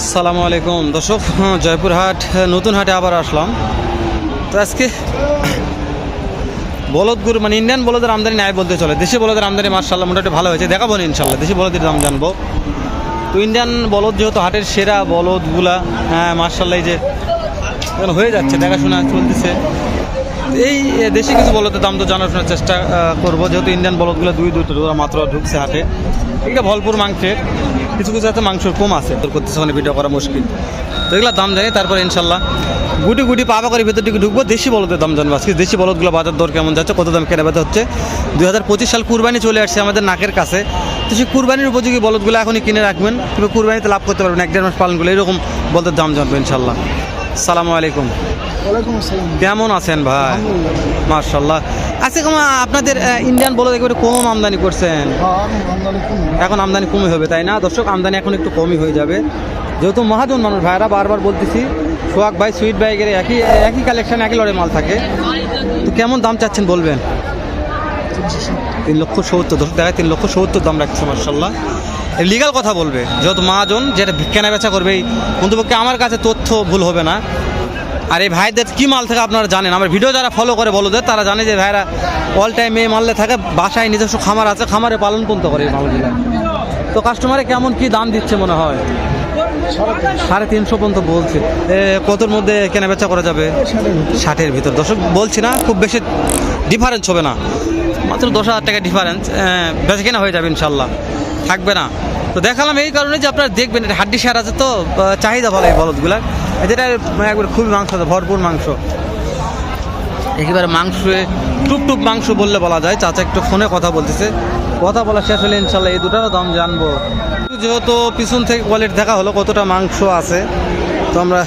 আসসালামু আলাইকুম। দর্শক হ্যাঁ, জয়পুরহাট হ্যাঁ, নতুন হাটে আবার আসলাম। তো আজকে বলদ গরু মানে ইন্ডিয়ান বলদের আমদানি নাই বলতে চলে। দেশি বলদের আমদানি মার্শাল্লাহ মোটামুটি ভালো হয়েছে। দেখাবো না ইনশাল্লাহ দেশি বলদের দাম জানব। তো ইন্ডিয়ান বলদ যেহেতু হাটের সেরা বলদগুলা হ্যাঁ মার্শাল্লাহ যে হয়ে যাচ্ছে দেখাশোনা চলতেছে। এই দেশি কিছু বলদের দাম তো জানাশোনার চেষ্টা করব। যেহেতু ইন্ডিয়ান বলদগুলো দুই দুটো মাত্র ঢুকছে হাটে। এটা ভলপুর মাংসের। কিছু কিছু আছে মাংসর কম আছে। তোর করতেছে মানে ভিডিও করা মুশকিল। তো এগুলো দাম জানি তারপর ইনশাল্লাহ গুটি গুটি পাবা করে ভেতর দিকে ঢুকবো দেশি বলদের দাম জানব আজকে। দেশি বলদগুলো বাজার দর কেমন যাচ্ছে কত দাম কেনা বেচা হচ্ছে। দুই হাজার পঁচিশ সাল কুরবানি চলে আসছে আমাদের নাকের কাছে। তো সেই কুরবানির উপযোগী বলদগুলো এখনই কিনে রাখবেন তবে কুরবানিতে লাভ করতে পারবেন। এক দেড় মাস পালন করলে এরকম বলদের দাম জানব ইনশাল্লাহ। সালামু আলাইকুম। কেমন আছেন ভাই? মার্শাল্লাহ আজকে কমা, আপনাদের ইন্ডিয়ান বলদ একেবারে কম আমদানি করছেন। আমদানি কম এখন আমদানি কমই হবে, তাই না? দর্শক, আমদানি এখন একটু কমই হয়ে যাবে। যেহেতু মহাজন মানুষ, ভাইরা, বারবার বলতেছি, সোহাগ ভাই, সুইট বাইকের একই একই কালেকশন একই লড়ে মাল থাকে। তো কেমন দাম চাচ্ছেন বলবেন? তিন লক্ষ সত্তর, দর্শক দেখায় তিন লক্ষ সত্তর দাম রাখছে মার্শাল্লাহ লিগাল কথা বলবে। যেহেতু মহাজন, যেটা কেনা বেচা করবে, এই বন্ধুপক্ষে আমার কাছে তথ্য ভুল হবে না। আর এই ভাইদের কি মাল থাকে আপনারা জানেন? আমার ভিডিও যারা ফলো করে বলদের তারা জানে যে ভাইরা অল টাইম এই মাললে থাকে, বাসায় নিজস্ব খামার আছে, খামারে পালন পন্ত করে এই মালগুলো? তো কাস্টমারে কেমন কি দাম দিচ্ছে মনে হয়? সাড়ে তিনশো পর্যন্ত বলছে। কতর মধ্যে কেনা বেচা করা যাবে? ষাটের ভিতর। দর্শক, বলছি না, খুব বেশি ডিফারেন্স হবে না। মাত্র দশ হাজার টাকা ডিফারেন্স বেচা কেনা হয়ে যাবে ইনশাল্লাহ থাকবে না। তো দেখালাম এই কারণে যে আপনারা দেখবেন হাড্ডি সার আছে তো চাহিদা ভালো এই বলদগুলার। যেটা একবার খুবই মাংস আছে ভরপুর মাংস। একেবারে মাংসে টুপ মাংস বললে বলা যায়। চাচা একটু ফোনে কথা বলতেছে। কথা বলা শেষ হলে ইনশাল্লাহ এই দুটারও দাম জানব। যেহেতু পিছন থেকে কোয়ালিটি দেখা হলো কতটা মাংস আছে তো আমরা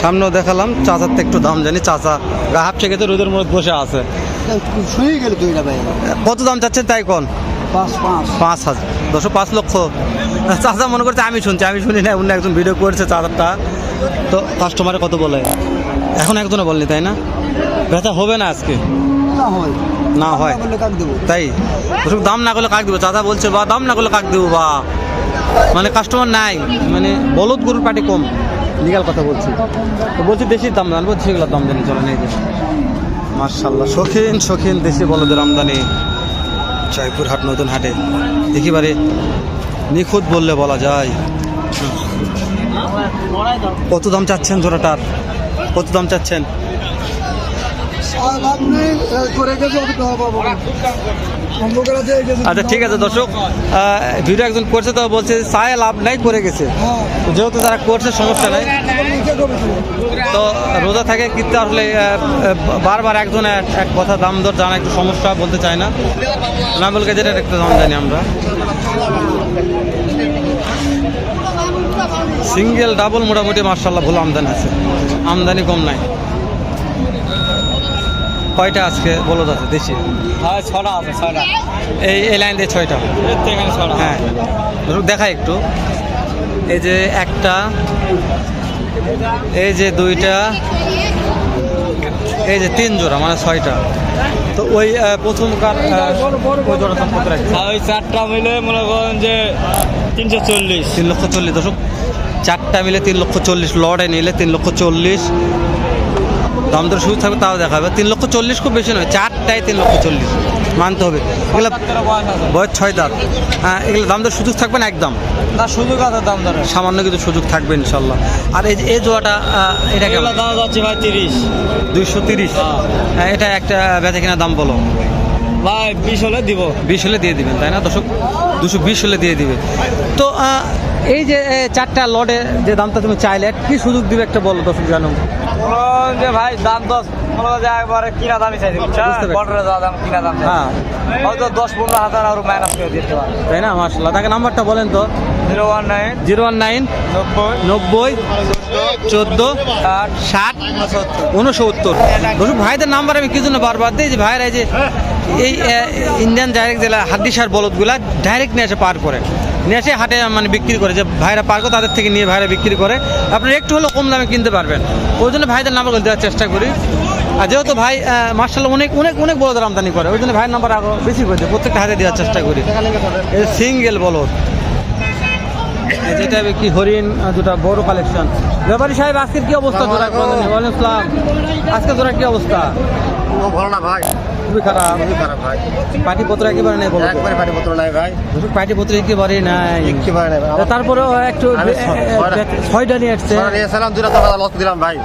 সামনেও দেখালাম। চাচার তো একটু দাম জানি। চাচা গা হাফ থেকে তো রোদের মধ্যে বসে আছে। কত দাম চাচ্ছেন তাই কোন? পাঁচ পাঁচ। পাঁচ হাজার। দশো পাঁচ লক্ষ। চাচা মনে করছে আমি শুনছি আমি শুনি না। অন্য একজন ভিডিও করছে চাচারটা। তো কাস্টমারে কত বলে? এখন একজনে বলনি তাই না? ব্যথা হবে না আজকে? না হয়। না বললে কাক দেবো? তাই? ওসব দাম না করলে কাক দেবো? চাচা বলছে বা দাম না করলে কাক দেবো বা? মানে কাস্টমার নাই। মানে বলদ গরুর পাটি কম। লিগাল কথা বলছি। তো বলছি দেশির দাম জানব সেগুলোর দাম জানি চলে নেই মার্শাল্লাহ শখিন শখিন দেশি বলদের আমদানি। জয়পুরহাট নতুন হাটে। একেবারে নিখুঁত বললে বলা যায়। কত দাম চাচ্ছেন জোড়াটার? কত দাম চাচ্ছেন? আচ্ছা ঠিক আছে দর্শক ভিডিও একজন করছে তো বলছে চায় লাভ নাই করে গেছে। হ্যাঁ। যেহেতু তারা করছে সমস্যা নাই। তো। রোজা থাকে কিন্তু আসলে বারবার একজন এক এক কথা দাম দর জানা একটু সমস্যা বলতে চায় না। না বলকে যেটা একটু দাম জানি আমরা। সিঙ্গেল ডাবল মোটামুটি মার্শাল্লাহ ভালো আমদানি আছে। আমদানি কম নাই। কয়টা আজকে বলো দাদা দেশি? হ্যাঁ ছটা আছে ছটা এই এই লাইন দিয়ে ছয়টা। হ্যাঁ। দেখাই একটু। এই যে একটা এই যে দুইটা এই যে তিন জোড়া মানে ছয়টা। তো ওই আহ, প্রথমকার আহ, ওই জোড়া রাখছে আর ওই চারটা মিলে মনে করেন যে তিনশো চল্লিশ। তিন লক্ষ চল্লিশ। দশক চারটা মিলে তিন লক্ষ চল্লিশ লড়ে নিলে তিন লক্ষ চল্লিশ। দাম দর শুরু থাকবে তাও দেখাবে। তিন লক্ষ চল্লিশ খুব বেশি নয় চারটায় তিন লক্ষ চল্লিশ। মানতে হবে। এগুলো বয়স ছয় দাঁত। হ্যাঁ এগুলো দাম দর সুযোগ থাকবে না একদম? না সুযোগ আছে দাম ধরে সামান্য কিছু সুযোগ থাকবে ইনশাল্লাহ। আর এই যে এই জোয়াটা এটা কেমন? দাম যাচ্ছে ভাই তিরিশ। দুইশো তিরিশ। হ্যাঁ, এটা একটা বেচা কিনা দাম বলো। ভাই বিশ হলে দিব। বিশ হলে দিয়ে দিবেন তাই না দশক দুশো বিশ হলে দিয়ে দিবে। তো এই যে চারটা লটে যে দামটা তুমি চাইলে কি সুযোগ দিবে একটা বলো দর্শক জানো যে ভাই দাম দশ করেন যে একবারে কিনা দামই চাইছি বুঝছেন? বর্ডারে যা দাম কিনা দাম হ্যাঁ। হয়তো দশ পনেরো হাজার আর মাইনাস করে দিতে পারে। তাই না? মার্শাল্লাহ তাকে নাম্বারটা বলেন তো। Zero one nine zero one nine নব্বই নব্বই চোদ্দ আট ষাট উনসত্তর। দর্শক ভাইদের নাম্বার আমি কি জন্য বারবার দিই? যে ভাইরা এই যে এই ইন্ডিয়ান ডাইরেক্ট জেলা হাড্ডিসার বলদগুলা ডাইরেক্ট নিয়ে এসে পার করে। নিয়ে এসে হাটে মানে বিক্রি করে, যে ভাইরা পার করে তাদের থেকে নিয়ে ভাইরা বিক্রি করে। আপনি একটু হলেও কম দামে কিনতে পারবেন। ওই জন্য ভাইদের নাম্বারগুলো দেওয়ার চেষ্টা করি। আর যেহেতু ভাই মার্শাল্লাহ অনেক অনেক অনেক বলদের আমদানি করে, ওই জন্য ভাইয়ের নাম্বার আরও বেশি করে প্রত্যেকটা হাতে দেওয়ার চেষ্টা করি। সিঙ্গেল বলদ। যেটা কি হরিণ দুটা বড় কালেকশন ব্যাপারী সাহেব, আজকের কি অবস্থা? আজকে জোড়া কি অবস্থা? ভালো না ভাই। খুবই খারাপ। খুবই খারাপ ভাই। পার্টি পত্র একেবারে নেই বলো। একবারে পাটিপত্র নাই ভাই। পার্টি পত্র একেবারে নাই। একেবারে নাই। তারপরে তারপরেও একটু ছয়টা- নিয়ে আসছে। নিয়েছিলাম দুটা টাকা লস দিলাম ভাই।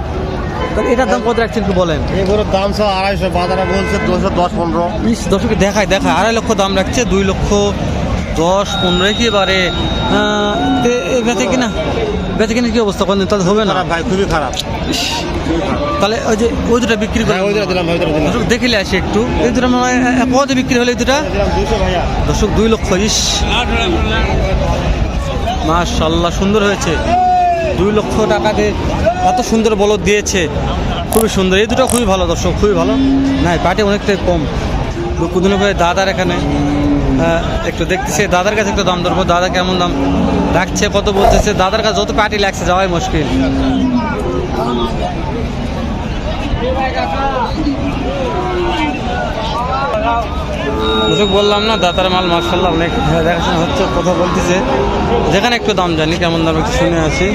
এটার দাম কত রাখছেন একটু বলেন। এগুলোর দাম সব আড়াইশো বাজারে বলছে দুশো দশ পনেরো। দশকে দেখায় দেখায়। আড়াই লক্ষ দাম রাখছে দুই লক্ষ দশ পনেরো কি এ বেচে কিনা? বেচে কিনা কি অবস্থা কোনদিন? তাহলে হবে না? খারাপ ভাই খুবই খারাপ। তাহলে ওই যে ওই দুটা বিক্রি করে হ্যাঁ দর্শক দেখিলে আসি একটু। এই দুটা মনে হয় কত বিক্রি হলে এই দুটা? দর্শক দুই লক্ষ ইস। মাশাল্লাহ সুন্দর হয়েছে। দুই লক্ষ টাকাতে এত সুন্দর বলদ দিয়েছে। খুবই সুন্দর। এই দুটো খুবই ভালো দর্শক খুবই ভালো। না পাটে অনেকটাই কম। দুদিন করে দাদার এখানে। একটু দেখতেছে। দাদার কাছে একটু দাম ধরবো। দাদা কেমন দাম রাখছে, কত বলতেছে? দাদার কাছে যত পার্টি লাগছে, যাওয়াই মুশকিল। বললাম না দাতার মাল মার্শাল্লাহ অনেক দেখাশোনা হচ্ছে, কথা বলতেছে। যেখানে একটু দাম জানি, কেমন দাম একটু শুনে আসি।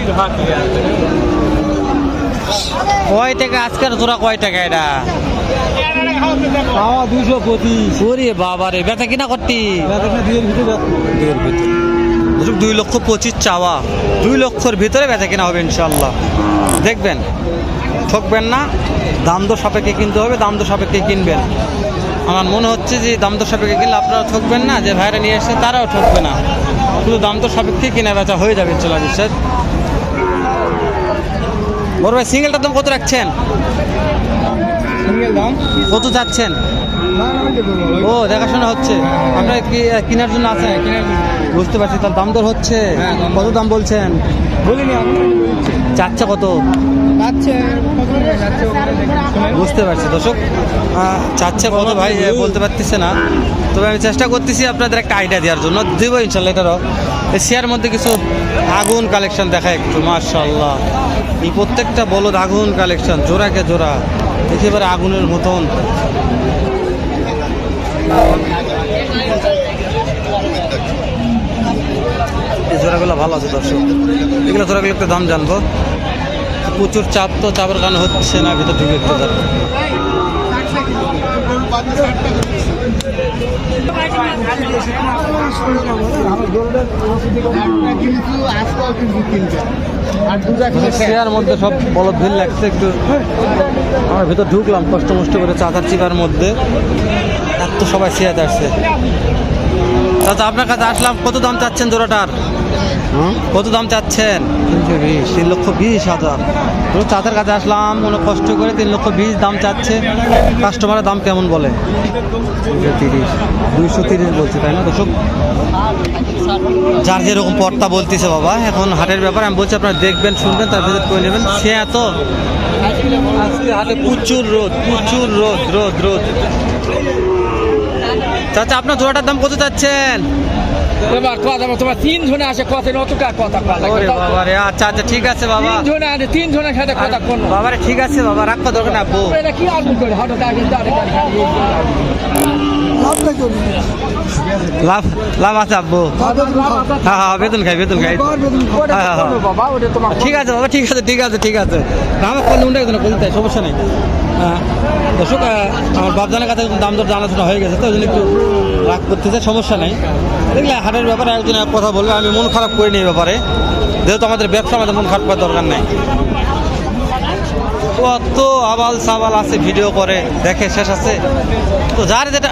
কয় টাকা? আজকের তোরা কয় টাকা এটা? পাওয়া দুশো পঁচিশ। ওরে বাবা রে বেচা কিনা করতি? দুইয়ের ভিতরে দুইয়ের ভিতরে। দুই লক্ষ পঁচিশ চাওয়া। দুই লক্ষর ভিতরে বেচা কিনা হবে ইনশাল্লাহ দেখবেন ঠকবেন না দাম দর সাপেক্ষে কিনতে হবে দাম দর সাপেক্ষে কিনবেন। আমার মনে হচ্ছে যে দাম দর সাপেক্ষে কিনলে আপনারা ঠকবেন না যে ভাইরা নিয়ে এসছে তারাও ঠকবে না। শুধু দাম দর সাপেক্ষে কিনা বেচা হয়ে যাবে ইনশাল্লাহ বিশ্বাস বড় ভাই সিঙ্গেলটার দাম কত রাখছেন? কত চাচ্ছেন না না আমি দেবো ও দেখাশোনা হচ্ছে। আপনার কি কেনার জন্য আছে বুঝতে পারছি তার দাম দর হচ্ছে। হ্যাঁ, কত দাম বলছেন? বলিনি চাচ্ছে কত? বুঝতে পারছি দর্শক। চাচ্ছে কত ভাই বলতে পারতেছে না। তবে আমি চেষ্টা করতেছি আপনাদের একটা আইডিয়া দেওয়ার জন্য। দেবো ইনশাল্লাহ এটারও। এই শেয়ার মধ্যে কিছু আগুন কালেকশন দেখা একটু মার্শাল্লাহ এই প্রত্যেকটা বলদ আগুন কালেকশন জোড়াকে জোড়া। একেবারে আগুনের মতন। এই জোড়াগুলো ভালো আছে দর্শক। এগুলো জোড়াগুলো একটু দাম জানব। প্রচুর চাপ তো, চাপের কারণে হচ্ছে না, ভিতর ঢুকে একটু দাঁড় শেয়ার মধ্যে সব বলদ ভিড় লাগছে, একটু আমার ভিতর ঢুকলাম, কষ্ট মষ্ট করে চাচার চিপার মধ্যে। এত সবাই শেয়াতে আসছে। চাচা, আপনার কাছে আসলাম, কত দাম চাচ্ছেন জোড়াটার? কত দাম চাচ্ছেন? তিনশো বিশ। তিন লক্ষ বিশ হাজার। তো চাচার কাছে আসলাম কোনো কষ্ট করে তিন লক্ষ বিশ দাম চাচ্ছে। কাস্টমারের দাম কেমন বলে? দুশো তিরিশ। দুইশো তিরিশ বলছে তাই না? দর্শক যার যেরকম পর্তা বলতেছে বাবা এখন হাটের ব্যাপার আমি বলছি আপনারা দেখবেন শুনবেন তার ভিজিট করে নেবেন। সে এত আজকে হাটে প্রচুর রোদ প্রচুর রোদ রোদ রোদ। চাচা আপনার জোড়াটার দাম কত চাচ্ছেন? এবার কথা তোমার তিন জনে আসে কথা অতটা কথা কথা বাবা রে আচ্ছা আচ্ছা ঠিক আছে বাবা। তিন জনে আছে তিন জনের সাথে কথা কোন বাবা রে ঠিক আছে বাবা রাখো দরকার না বউ। এটা কি আলু করে? হঠাৎ আগে করে। করি লাভ লাভ আছে আব্বু। হ্যাঁ হ্যাঁ বেতন খাই বেতন খাই। হ্যাঁ, হ্যাঁ, ঠিক আছে বাবা ঠিক আছে ঠিক আছে ঠিক আছে। আমার উন্ডে গেছে না বলতে সমস্যা নেই। হ্যাঁ, দর্শক আমার বাপজানের কাছে দাম দর জানাশোনা হয়ে গেছে তো ওই জন্য একটু রাগ করতেছে সমস্যা নেই। দেখলে হাটের ব্যাপারে একজন এক কথা বলবে আমি মন খারাপ করিনি এই ব্যাপারে। যেহেতু আমাদের ব্যবসা আমাদের মন খারাপ করার দরকার নাই। কত আবাল সাবাল আছে ভিডিও করে দেখে শেষ আছে। তো যার যেটা